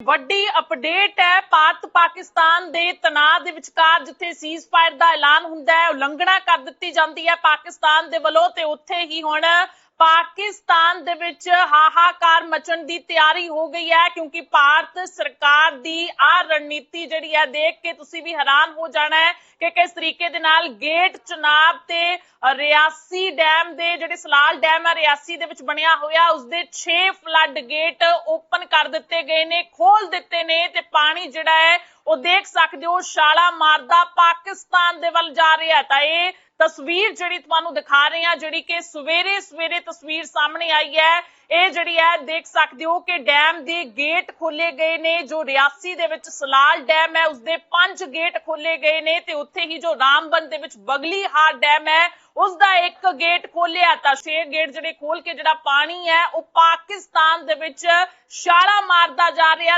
ਵੱਡੀ ਅਪਡੇਟ ਹੈ। ਭਾਰਤ ਪਾਕਿਸਤਾਨ ਦੇ ਤਣਾਅ ਦੇ ਵਿਚਕਾਰ ਜਿੱਥੇ ਸੀਜ਼ਫਾਇਰ ਦਾ ਐਲਾਨ ਹੁੰਦਾ ਹੈ, ਉਲੰਘਣਾ ਕਰ ਦਿੱਤੀ ਜਾਂਦੀ ਹੈ ਪਾਕਿਸਤਾਨ ਦੇ ਵੱਲੋਂ ਤੇ ਉੱਥੇ ਹੀ ਹੁਣ ਪਾਕਿਸਤਾਨ ਦੇ ਵਿੱਚ ਹਾਹਾਕਾਰ ਮਚਣ ਦੀ ਤਿਆਰੀ ਹੋ ਗਈ ਹੈ, ਕਿਉਂਕਿ ਭਾਰਤ ਸਰਕਾਰ ਦੀ ਆ ਰਣਨੀਤੀ ਜਿਹੜੀ ਹੈ, ਦੇਖ ਕੇ ਤੁਸੀਂ ਵੀ ਹੈਰਾਨ ਹੋ ਜਾਣਾ ਹੈ ਕਿ ਕਿਸ ਤਰੀਕੇ ਦੇ ਨਾਲ ਗੇਟ ਚੁਣਾਵ ਤੇ ਰਿਆਸੀ ਡੈਮ ਦੇ ਜਿਹੜੇ ਸਲਾਲ ਡੈਮ ਹੈ, ਰਿਆਸੀ ਦੇ ਵਿੱਚ ਬਣਿਆ ਹੋਇਆ, ਉਸਦੇ 6 ਫਲੱਡ ਗੇਟ ਓਪਨ ਕਰ ਦਿੱਤੇ ਗਏ ਨੇ ਖੋਲ ਦਿੱਤੇ ਨੇ ਤੇ ਪਾਣੀ ਜਿਹੜਾ ਹੈ, ਉਹ ਦੇਖ ਸਕਦੇ ਹੋ, ਛਾਲਾ ਮਾਰਦਾ ਪਾਕਿਸਤਾਨ ਦੇ ਵੱਲ ਜਾ ਰਿਹਾ ਤਾਂ ਇਹ ਤਸਵੀਰ ਜਿਹੜੀ ਤੁਹਾਨੂੰ ਦਿਖਾ ਰਹੇ ਹਾਂ, ਜਿਹੜੀ ਕਿ ਸਵੇਰੇ ਸਵੇਰੇ ਤਸਵੀਰ ਸਾਹਮਣੇ ਆਈ ਹੈ, ਇਹ ਜਿਹੜੀ ਹੈ, ਦੇਖ ਸਕਦੇ ਹੋ ਕਿ ਡੈਮ ਦੇ ਗੇਟ ਖੋਲੇ ਗਏ ਨੇ, ਜੋ ਰਿਆਸੀ ਦੇ ਵਿੱਚ ਸਲਾਲ ਡੈਮ ਹੈ, ਉਸਦੇ ਪੰਜ ਗੇਟ ਖੋਲੇ ਗਏ ਨੇ ਤੇ ਉੱਥੇ ਹੀ ਜੋ ਰਾਮਬਨ ਦੇ ਵਿੱਚ ਬਗਲੀ ਹਾਰ ਡੈਮ ਹੈ ਉਸ ਦਾ ਇੱਕ ਗੇਟ ਖੋਲਿਆ ਤਾਂ ਛੇ ਗੇਟ ਜਿਹੜੇ ਖੋਲ ਕੇ ਜਿਹੜਾ ਪਾਣੀ ਹੈ, ਉਹ ਪਾਕਿਸਤਾਨ ਦੇ ਵਿੱਚ ਛਾਲਾ ਮਾਰਦਾ ਜਾ ਰਿਹਾ